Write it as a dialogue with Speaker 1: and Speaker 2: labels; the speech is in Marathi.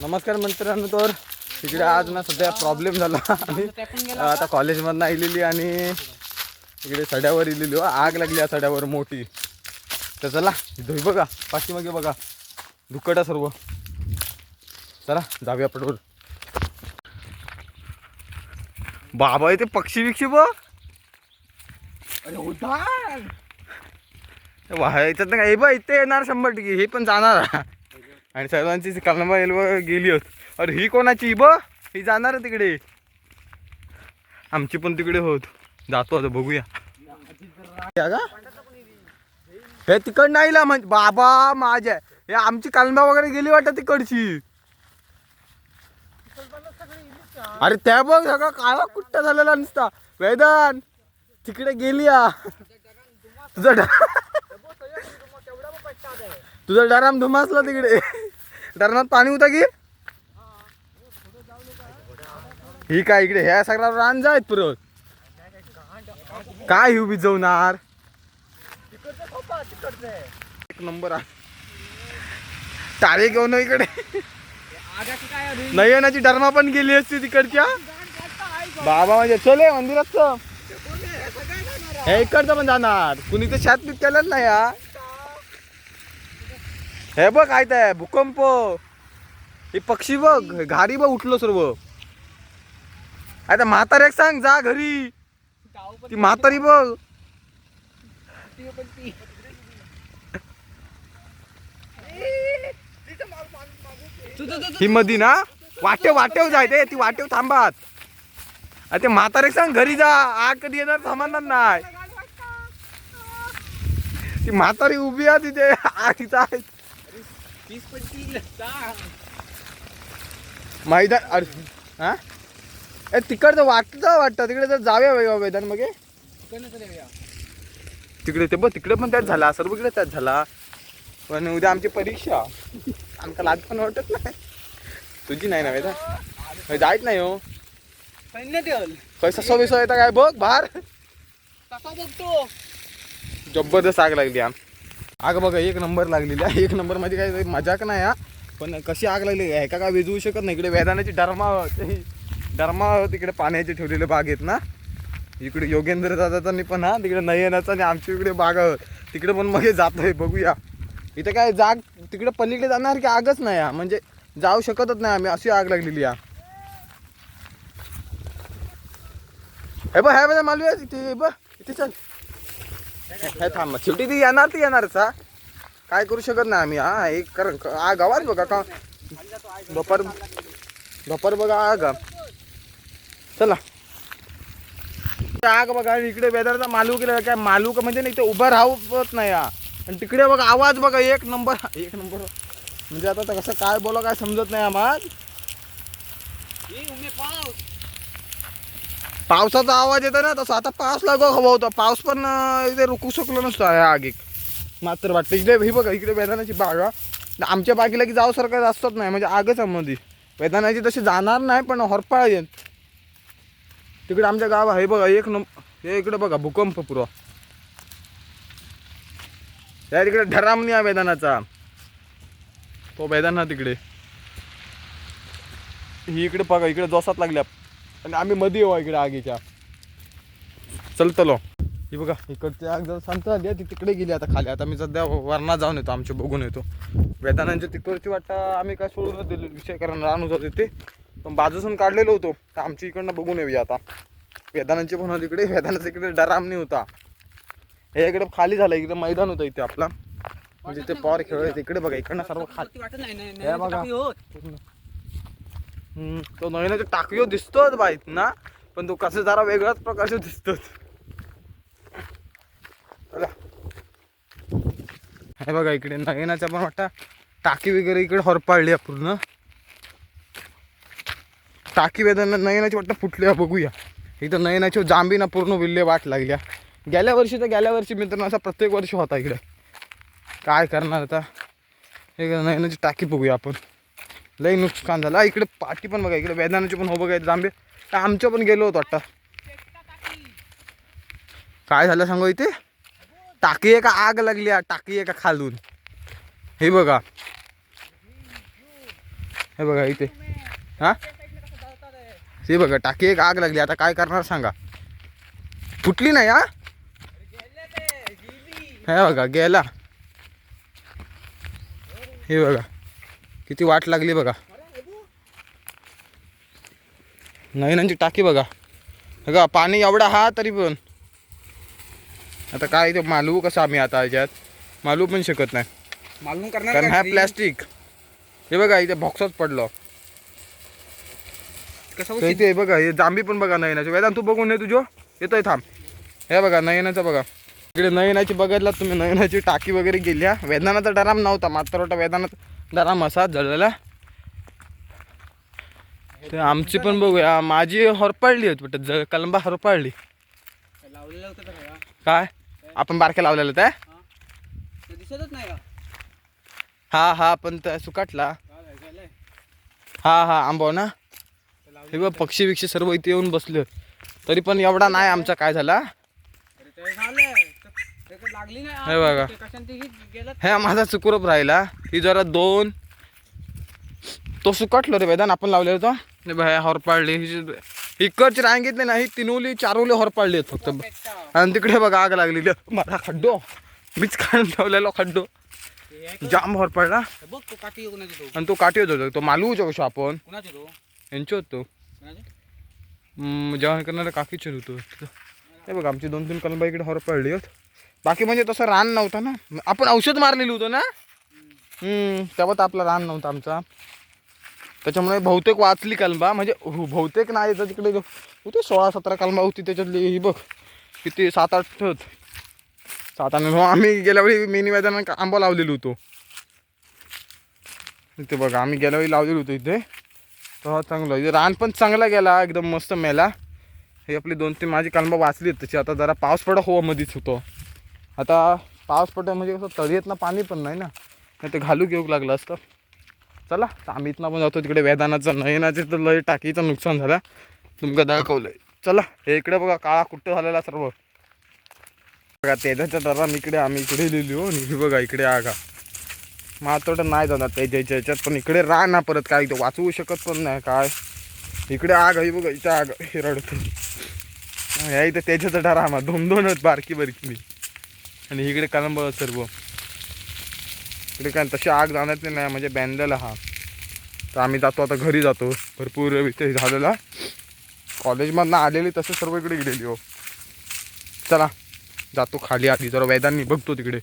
Speaker 1: नमस्कार मित्रांनो तर तिकडे आज ना सध्या प्रॉब्लेम झाला. आणि आता कॉलेजमधनं आलेली आणि इकडे सड्यावर इलेली हो आग लागली या सड्यावर मोठी. तर चला धुई बघा पाठीमागे बघा. दुकटा सर्व. चला जाऊया पटवर बाबा इथे पक्षी बिक्षी बघ. अरे उधार! याच्यात काय? बा इथे येणार शंभर टक्के. हे पण जाणार. आणि सर्वांची कलमा एल्ब गेली होत. अरे ही कोणाची ब? ही जाणार तिकडे. आमची पण तिकडे होत. जातो आता बघूया. का? हे तिकड नाही ला म्हणजे बाबा माझ्या. हे आमची कलमा वगैरे गेली वाटत तिकडची. अरे त्या बघ सगळं काळा कुट्टा झालेला नुसता. वेदान तिकडे गेली या. तुझा तुझा डराम धुमासला तिकडे. धरणात पाणी होतं की? ही काय इकडे ह्या सगळ्या रान जायत परत काय हिव भिजवणार एक नंबर तारे टाळे घेऊन इकडे. नयनाची डरमा पण गेली असती तिकडच्या. बाबा म्हणजे चले मंदिरात हे इकडचं पण जाणार. कुणी तर शात पीत केलं नाही या हे बघ काय ते भूकंप. हे पक्षी बघ घारी बघ उठलो सर्व. आता म्हाताऱ्याक सांग जा घरी. ती म्हातारी बघ. ही मधी ना वाटेव वाटेव जायते ती वाटेव थांबात. अरे ते म्हातारे सांग घरी जा आग कधी येणार थांबणार नाही. ती म्हातारी उभी आहे तिथे आग तिथं आहे मैदान अरे हा? ए तिकडचं वाटतं वाटतं. तिकडे जर जाऊया वेगळ्या मैदान मग. तिकडे ते बघ तिकडे पण त्याच झाला सर्वकडे त्याच झाला. पण उद्या आमची परीक्षा. आमका लाज पण वाटत नाही. तुझी नाही ना वेदा जायच नाही हो. काय ससा बिसा येता काय? बघ बाहेर. जबरदस्त आग लागली आम. आग बघा एक नंबर लागलेली आहे. एक नंबरमध्ये काय मजाक नाही हा? पण कशी आग लागली आहे? का काय विजवू शकत नाही. इकडे वेदानाची डरमा डरमा तिकडे पाण्याचे ठेवलेले बाग आहेत ना? इकडे योगेंद्र दादाचा पण हा तिकडे नयनाचा आणि आमच्या इकडे बाग. तिकडे पण मग जातोय बघूया. इथे काय जाग तिकडे पलीकडे जाणार की आगच नाही हा? म्हणजे जाऊ शकतच नाही आम्ही. अशी आग लागलेली हा. हे बघ हे बघा मालवी तिथे बघ. इथे चल. काय थांब शेवटी ती येणार ती येणारच हा. काय करू शकत नाही आम्ही हा. एक कारण आ गावात बघा का बपर बपर बघा आग. चला. आग बघा इकडे वेदरचा मालूक केला काय मालूक म्हणजे नाही ते उभं राहत नाही हा. आणि तिकडे बघा आवाज बघा एक नंबर एक नंबर. म्हणजे आता तर कसं काय बोला काय समजत नाही आम्हाला. पावसाचा आवाज येतो ना तसं आता पाऊस लागो हवा होता. पाऊस पण इथे रुकू शकलो नसतो या आगीत मात्र वाटतं इकडे ही बघा इकडे वेदानाची बाग. आमच्या बागेला की जावसारखं जास्तच नाही म्हणजे आगच आहे मध्ये वेदानाची तशी जाणार नाही पण हरपाळ येईल तिकडे आमच्या गाव आहे बघा एक नंबर हे इकडे बघा भूकंप पुरा या तिकडे ढरामणी आहे वेदानाचा. तो वेदाना तिकडे. ही इकडे बघा इकडे जोसात लागल्या. आणि आम्ही मध्ये येऊ इकडे आगीच्या. चलतलो ही बघा इकडची आग जर शांत झाली आहे, ती तिकडे गेली आता खाली. आता मी सध्या वरना जाऊन येतो आमचे बघून येतो. वेदानांच्या तिकडची वाटतं आम्ही काय सोडून दिले विषय कारण रान होतं तिथे पण बाजूसून काढलेलो होतो तर आमची इकडनं बघून येऊया आता. वेदानांचे पण होते इकडे वेदानाचा इकडे डरामणी होता. हे इकडे खाली झालं इकडे मैदान होतं इथे आपला. म्हणजे ते पॉर खेळ तिकडे बघा इकडनं सर्व खाली. बघा. तो नवीन टाकयो दिसतोच बाईत ना पण तो कसं जरा वेगळाच प्रकारचे दिसतोच. हे बघा इकडे नयनाच्या पण वाटतं टाकी वगैरे इकडे हरपाळली आहे पूर्ण. टाकी वेदना नयनाची वाटतं फुटली बघूया. इथं नयनाची जांबीना पूर्ण विल्ले वाट लागल्या. गेल्या वर्षी तर गेल्या वर्षी मित्रांनो असा प्रत्येक वर्षी होता इकडे. काय करणार आता? हे नयनाची टाकी बघूया आपण. लई नुकसान झालं. इकडे पाठी पण बघा, इकडे वेदानाची पण हो बघा जांबे तर आमच्या पण गेलो होतो वाटतं. काय झालं टाकी एका आग लागली टाकी एका खालून. हे बघा. हे बघा इथे. हा? हे टाकी एक आग लागली. आता काय करणार सांगा. फुटली नाही, हा? हे बघा, गेला. हे बघा. किती वाट लागली बघा. नयनांची टाकी बघा. बघा पाणी एवढा हा तरी पण. आता काय ते मालवू कसं आम्ही आता याच्यात? मालवू पण शकत नाही.
Speaker 2: मालूम करणार
Speaker 1: कारण हा? प्लॅस्टिक. हे बघा इथे बॉक्सच पडलो.
Speaker 2: कसं
Speaker 1: इथे हे बघा हे जांभी पण बघा नयनाची. वेदांत तू बघून ये तुझ्यो. येतोय थांब. हे बघा नयनाचं बघा. इकडे नयनाची बघितला तुम्ही नयनाची टाकी वगैरे गेल्या वेदानाचा डराम नव्हता. मात्र वेदानात जरा मसाज जळलेला ते आमची पण बघूया. माझी हरपाळली होती वाटत. जळ कलंबा हरपाळली काय? आपण बारक्या लावलेलं त्या?
Speaker 2: दिसतच नाही का
Speaker 1: हा हा पण त्या सुकाटला. हा हा आंबो ना. हे बघ पक्षी बिक्षी सर्व इथे येऊन बसले तरी पण एवढा नाही आमचा. काय झाला
Speaker 2: अरे ते झालंय. ते- ते काही लागली नाही.
Speaker 1: हे बघा.
Speaker 2: ही
Speaker 1: माझा चुकुरप राहिला. ही जरा दोन. तो सुकटलो रे वेदान आपण लावले होतो. बघ, हे हॉरपाळली इकडची रांग घेतली नाही तिनवली चारवली हॉरपाळली आहेत फक्त. आणि तिकडे बघा आग लागलेली मला खड्डो. मीच काढून ठेवलेलो खड्डो. जाम हॉरपाळला आणि तो काठी होतो तो मालू कशो आपण. यांचे होतो. जेवण करणारा काकीचे होतो. हे बघ आमची दोन तीन कलंबा इकडे हॉर पडली होत बाकी म्हणजे तसं रान नव्हतं ना. आपण औषध मारलेलं होतं ना? तेव्हा तर आपला रान नव्हता आमचा. त्याच्यामुळे बहुतेक वाचली कलमा म्हणजे हो, बहुतेक नाही तर तिकडे होते होती सोळा सतरा कलमा होती त्याच्यातली ही बघ किती सात आठ सात आठ हो आम्ही गेल्यावेळी मिनी मैदानात आंबा लावलेलो होतो. इथे बघा आम्ही गेल्यावेळी लावलेलो होतो इथे. तेव्हा चांगलं इथे रान पण चांगला गेला एकदम मस्त मेला. हे आपली दोन तीन माझी कलमा वाचली तशी आता जरा पाऊस पडा हो मध्येच होतो. आता पाऊस पडतो म्हणजे कसं तळीत ना पाणी पण नाही ना. नाही ते घालू घेऊ लागलं असतं. चला आम्ही इथनं पण जातो तिकडे वेदानाचं नयनाचे तर लय टाकीचं नुकसान झालं. तुमका दाखवलंय. चला हे इकडे बघा काळा कुट्ट झालेला सर्व. बघा तेजाच्या दराम इकडे आम्ही इकडे लिहिली हो ही बघा इकडे आगा. मात्र नाही जाणार त्याच्या याच्यात पण इकडे राह ना परत काय इथं वाचवू शकत पण नाही काय. इकडे आग आहे बघा इथं आग हे रडतो ह्या इथं त्याच्याचा डरा आम्हा दोन दोनच बारकी बारकी आणि इकडे कलंब सर्व. इकडे काय तशी आग जाणार नाही म्हणजे बॅनलेला हा. तर आम्ही जातो आता घरी जातो. भरपूर इथे झालेला. कॉलेजमधनं आलेली तसं सर्व इकडे गेलेली हो. चला जातो खाली आधी जरा वेदांनी बघतो तिकडे.